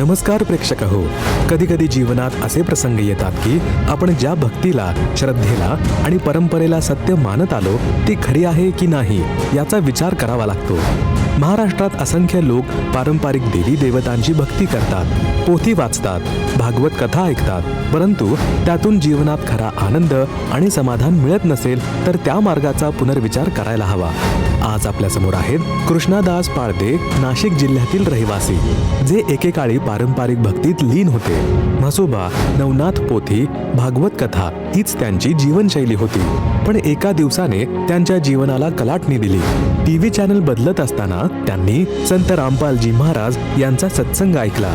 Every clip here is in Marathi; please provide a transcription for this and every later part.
नमस्कार प्रेक्षक हो. कधी कधी जीवनात असे प्रसंग येतात की आपण ज्या भक्तीला श्रद्धेला आणि परंपरेला सत्य मानत आलो ती खरी आहे की नाही याचा विचार करावा लागतो. महाराष्ट्रात असंख्य लोक पारंपरिक देवी देवतांची भक्ती करतात पोथी वाचतात भागवत कथा ऐकतात परंतु त्यातून जीवनात खरा आनंद आणि समाधान मिळत नसेल तर त्या मार्गाचा पुनर्विचार करायला हवा. आज आपल्यासमोर आहेत कृष्णादास पाळदे नाशिक जिल्ह्यातील रहिवासी जे एकेकाळी पारंपरिक भक्तीत लीन होते. म्हसोबा नवनाथ पोथी भागवत कथा हीच त्यांची जीवनशैली होती. पण एका दिवसाने त्यांच्या जीवनाला कलाटणी दिली. टीव्ही चॅनल बदलत असताना त्यांनी संत रामपालजी महाराज यांचा सत्संग ऐकला.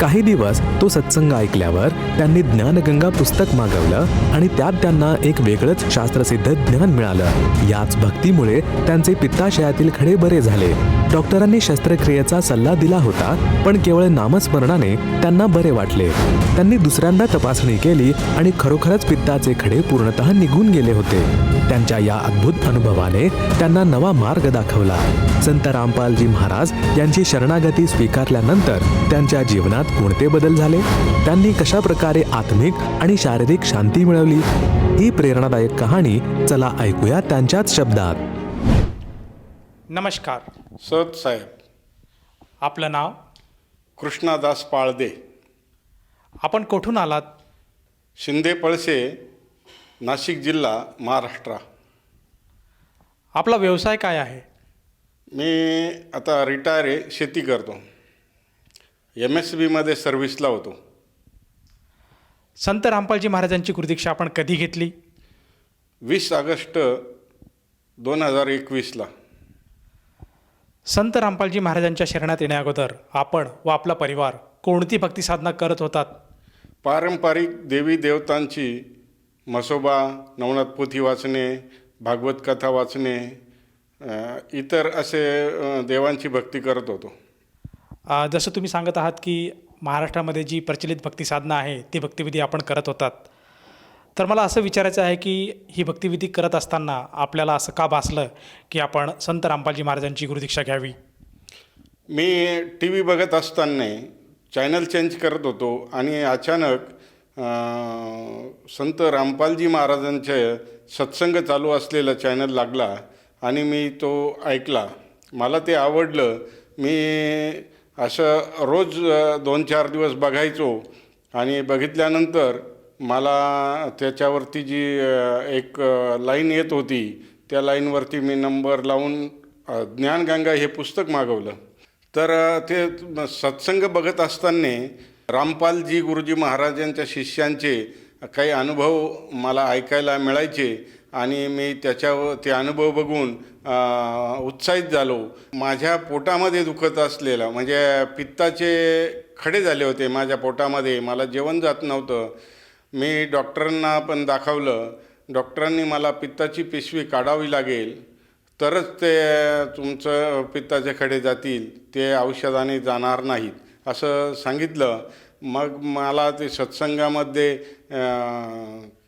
काही दिवस तो सत्संग ऐकल्यावर त्यांनी ज्ञानगंगा पुस्तक मागवलं आणि त्यात त्यांना एक वेगळंच शास्त्रसिद्ध ज्ञान मिळालं. याच भक्तीमुळे त्यांचे पित्ताशयातील खडे बरे झाले. डॉक्टरांनी शस्त्रक्रियेचा सल्ला दिला होता पण केवळ नामस्मरणाने त्यांना बरे वाटले. त्यांनी दुसऱ्यांदा तपासणी केली आणि खरोखरच पित्ताचे खडे पूर्णतः निघून गेले होते. त्यांच्या या अद्भुत अनुभवाने त्यांना नवा मार्ग दाखवला. संत रामपालजी महाराज यांची शरणागती स्वीकारल्यानंतर त्यांच्या जीवनात कोणते बदल झाले? त्यांनी कशा प्रकारे आत्मिक आणि शारीरिक शांती मिळवली? ही प्रेरणादायक कहाणी चला ऐकूया त्यांच्याच शब्दात. नमस्कार. सत साहेब. आपलं नाव? कृष्णादास पाळदे. आपण कुठून आलात? शिंदे पळसे नाशिक जिल्हा महाराष्ट्र. आपला व्यवसाय काय आहे? मी आता रिटायर आहे शेती करतो. एम एस बीमध्ये सर्व्हिसला होतो. संत रामपालजी महाराजांची गुरुदीक्षा आपण कधी घेतली? वीस ऑगस्ट दोन हजार एकवीसला संत रामपालजी महाराजांच्या शरणात येण्याअगोदर आपण व आपला परिवार कोणती भक्ती साधना करत होतात? पारंपरिक देवी देवतांची म्हसोबा नवनाथ पोथी वाचणे भागवत कथा वाचणे इतर असे देवांची भक्ती करत होतो. जसं तुम्ही सांगत आहात की महाराष्ट्रामध्ये जी प्रचलित भक्ती साधना आहे ती भक्तिविधी आपण करत होतात. तर मला असं विचारायचं आहे की ही भक्तिविधी करत असताना आपल्याला असं का भासलं की आपण संत रामपालजी महाराजांची गुरुदीक्षा घ्यावी? मी टी व्ही बघत असताना चॅनल चेंज करत होतो आणि अचानक संत रामपालजी महाराजांचे सत्संग चालू असलेला चॅनल लागला आणि मी तो ऐकला. मला ते आवडलं. मी असं रोज दोन चार दिवस बघायचो आणि बघितल्यानंतर मला त्याच्यावरती जी एक लाईन येत होती त्या लाईनवरती मी नंबर लावून ज्ञानगंगा हे पुस्तक मागवलं. तर ते सत्संग बघत असताना रामपालजी गुरुजी महाराजांच्या शिष्यांचे काही अनुभव मला ऐकायला मिळायचे आणि मी त्याच्यावर ते अनुभव बघून उत्साहित झालो. माझ्या पोटामध्ये दुखत असलेलं म्हणजे पित्ताचे खडे झाले होते माझ्या पोटामध्ये मला जेवण जात नव्हतं. मी डॉक्टरांना पण दाखवलं. डॉक्टरांनी मला पित्ताची पिशवी काढावी लागेल. तरच ते तुमचं पित्ताचे खडे जातील. ते औषधाने जाणार नाहीत. असं सांगितलं. मग मला ते सत्संगामध्ये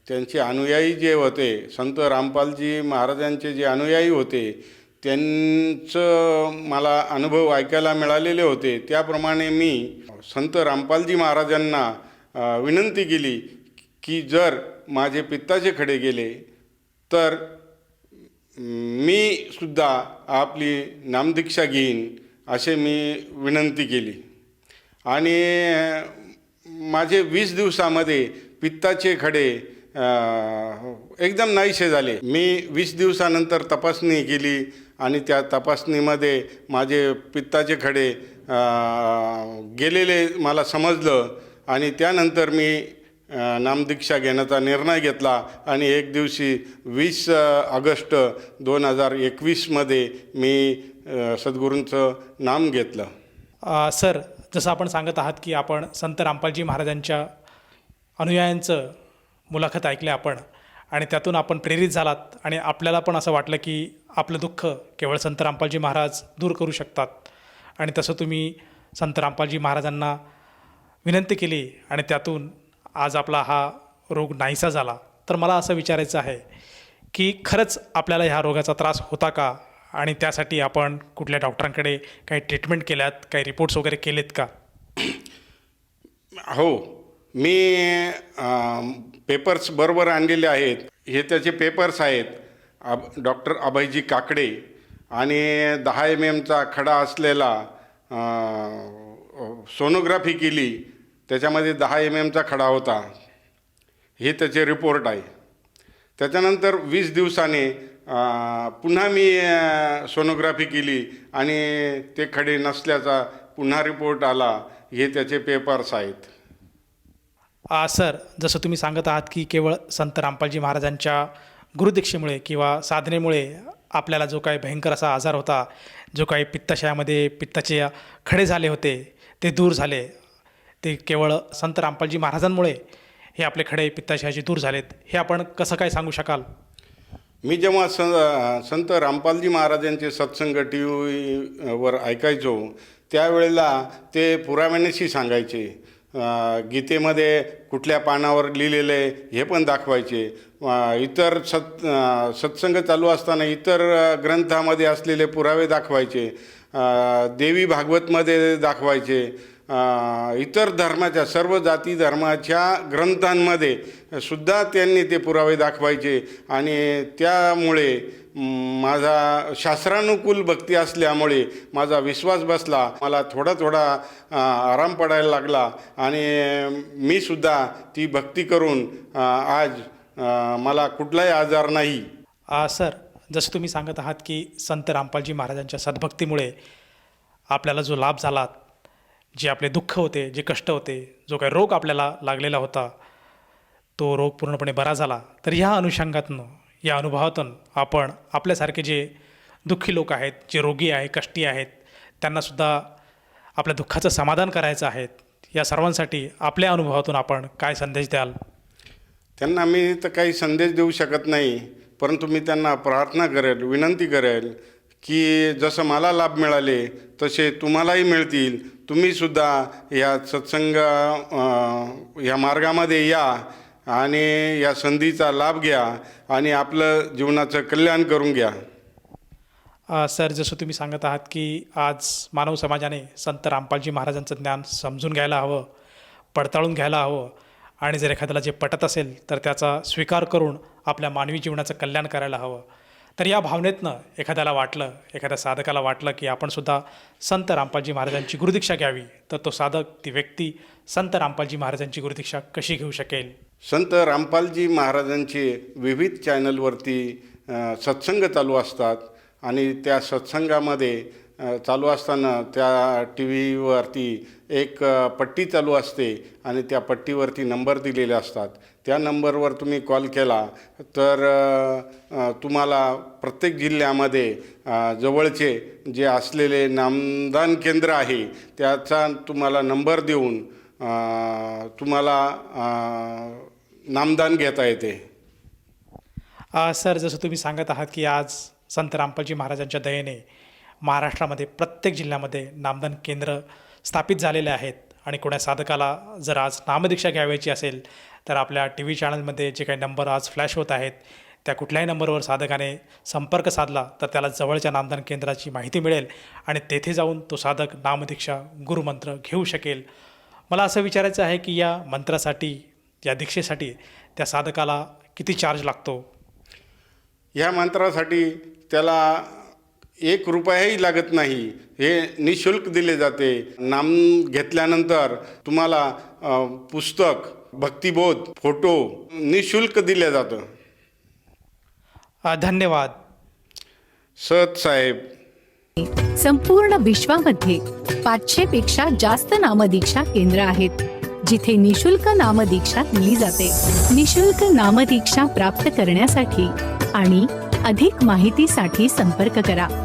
त्यांचे अनुयायी जे होते संत रामपालजी महाराजांचे जे अनुयायी होते त्यांचं मला अनुभव ऐकायला मिळालेले होते. त्याप्रमाणे मी संत रामपालजी महाराजांना विनंती केली की जर माझे पित्ताचे खडे गेले तर मी सुद्धा आपली नामदीक्षा घेईन असे मी विनंती केली. आणि माझे वीस दिवसामध्ये पित्ताचे खडे एकदम नाहीसे झाले. मी वीस दिवसानंतर तपासणी केली आणि त्या तपासणीमध्ये माझे पित्ताचे खडे गेलेले मला समजलं आणि त्यानंतर मी नामदीक्षा घेण्याचा निर्णय घेतला आणि एक दिवशी वीस ऑगस्ट दोन हजार एकवीसमध्ये मी सद्गुरूंचं नाम घेतलं. सर जसं आपण सांगत आहात की आपण संत रामपालजी महाराजांच्या अनुयायांचं मुलाखत ऐकले आपण आणि त्यातून आपण प्रेरित झालात आणि आपल्याला पण असं वाटलं की आपलं दुःख केवळ संत रामपालजी महाराज दूर करू शकतात. आणि तसं तुम्ही संत रामपालजी महाराजांना विनंती केली आणि त्यातून आज आपला हा रोग नाहीसा झाला तर मला असं विचारायचं आहे की खरंच आपल्याला ह्या रोगाचा त्रास होता का? आणि त्यासाठी आपण कुठल्या डॉक्टरांकडे काही ट्रीटमेंट केल्यात काही रिपोर्ट्स वगैरे केलेत का? हो. मी पेपर्स बरोबर आणलेले आहेत. हे त्याचे पेपर्स आहेत. अब डॉक्टर अभयजी काकडे आणि दहा एम एमचा खडा असलेला सोनोग्राफी केली. त्याच्यामध्ये दहा एम एमचा खडा होता. हे त्याचे रिपोर्ट आहे. त्याच्यानंतर वीस दिवसाने पुन्हा मी सोनोग्राफी केली आणि ते खडे नसल्याचा पुन्हा रिपोर्ट आला. हे त्याचे पेपर्स आहेत. सर जसं तुम्ही सांगत आहात की केवळ संत रामपालजी महाराजांच्या गुरुदीक्षेमुळे किंवा साधनेमुळे आपल्याला जो काही भयंकर असा आजार होता जो काही पित्ताशयामध्ये पित्ताचे खडे झाले होते ते दूर झाले. ते केवळ संत रामपालजी महाराजांमुळे हे आपले खडे पित्ताशयाचे दूर झालेत. हे आपण कसं काय सांगू शकाल? मी जेव्हा स संत रामपालजी महाराजांचे सत्संग टी व्हीवर ऐकायचो त्यावेळेला ते पुराव्यानेशी सांगायचे. गीतेमध्ये कुठल्या पानावर लिहिलेलं आहे हे पण दाखवायचे. इतर सत् सत्संग चालू असताना इतर ग्रंथामध्ये असलेले पुरावे दाखवायचे. देवी भागवतमध्ये दाखवायचे. इतर धर्माच्या सर्व जाती धर्माच्या ग्रंथांमध्ये सुद्धा त्यांनी ते पुरावे दाखवायचे. आणि त्यामुळे माझा शास्त्रानुकूल भक्ती असल्यामुळे माझा विश्वास बसला. मला थोडा थोडा आराम पडायला लागला. आणि मी सुद्धा ती भक्ती करून आज मला कुठलाही आजार नाही. सर जसं तुम्ही सांगत आहात की संत रामपालजी महाराजांच्या सद्भक्तीमुळे आपल्याला जो लाभ झाला जे आपले दुःख होते जे कष्ट होते जो काही रोग आपल्याला लागलेला होता तो रोग पूर्णपणे बरा झाला. तर ह्या अनुषंगातनं या अनुभवातून आपण आपल्यासारखे जे दुःखी लोक आहेत जे रोगी आहे कष्टी आहेत त्यांनासुद्धा आपल्या दुःखाचं समाधान करायचं आहे. या सर्वांसाठी आपल्या अनुभवातून आपण काय संदेश द्याल? त्यांना मी तर काही संदेश देऊ शकत नाही परंतु मी त्यांना प्रार्थना करेल विनंती करेल की जसं मला लाभ मिळाले तसे तुम्हालाही मिळतील. तुम्हीसुद्धा या सत्संग या मार्गामध्ये या आणि या संधीचा लाभ घ्या आणि आपलं जीवनाचं कल्याण करून घ्या. सर जसं तुम्ही सांगत आहात की आज मानव समाजाने संत रामपालजी महाराजांचं ज्ञान समजून घ्यायला हवं पडताळून घ्यायला हवं आणि जर एखाद्याला जे पटत असेल तर त्याचा स्वीकार करून आपल्या मानवी जीवनाचं कल्याण करायला हवं. तर या भावनेतनं एखाद्याला वाटलं एखाद्या साधकाला वाटलं की आपणसुद्धा संत रामपालजी महाराजांची गुरुदीक्षा घ्यावी तर तो साधक ती व्यक्ती संत रामपालजी महाराजांची गुरुदीक्षा कशी घेऊ शकेल? संत रामपालजी महाराजांचे विविध चॅनलवरती सत्संग चालू असतात आणि त्या सत्संगामध्ये चालू असताना त्या टी व्हीवरती एक पट्टी चालू असते आणि त्या पट्टीवरती नंबर दिलेले असतात. त्या नंबरवर तुम्ही कॉल केला तर तुम्हाला प्रत्येक जिल्ह्यामध्ये जवळचे जे असलेले नामदान केंद्र आहे त्याचा तुम्हाला नंबर देऊन तुम्हाला नामदान घेता येते. सर जसं तुम्ही सांगत आहात की आज संत रामपालजी महाराजांच्या दयेने महाराष्ट्रामध्ये प्रत्येक जिल्ह्यामध्ये नामदान केंद्र स्थापित झालेले आहेत. आणि कोण्या साधकाला जर आज नामदीक्षा घ्यावयाची असेल तर आपल्या टी व्ही चॅनलमध्ये जे काही नंबर आज फ्लॅश होत आहेत त्या कुठल्याही नंबरवर साधकाने संपर्क साधला तर त्याला जवळच्या नामदान केंद्राची माहिती मिळेल आणि तेथे जाऊन तो साधक नामदीक्षा गुरुमंत्र घेऊ शकेल. मला असं विचारायचं आहे की या मंत्रासाठी या दीक्षेसाठी त्या साधकाला किती चार्ज लागतो? ह्या मंत्रासाठी त्याला एक रुपयाही लागत नाही. हे निशुल्क दिले जाते. नाम घेतल्यानंतर तुम्हाला पुस्तक भक्तिबोध फोटो निशुल्क दिले जातं. धन्यवाद. सत साहेब. संपूर्ण विश्वामध्ये पाचशे पेक्षा जास्त नामदीक्षा केंद्र आहेत जिथे निशुल्क नामदीक्षा दिली जाते. निशुल्क नामदीक्षा प्राप्त करण्यासाठी आणि अधिक माहितीसाठी संपर्क करा.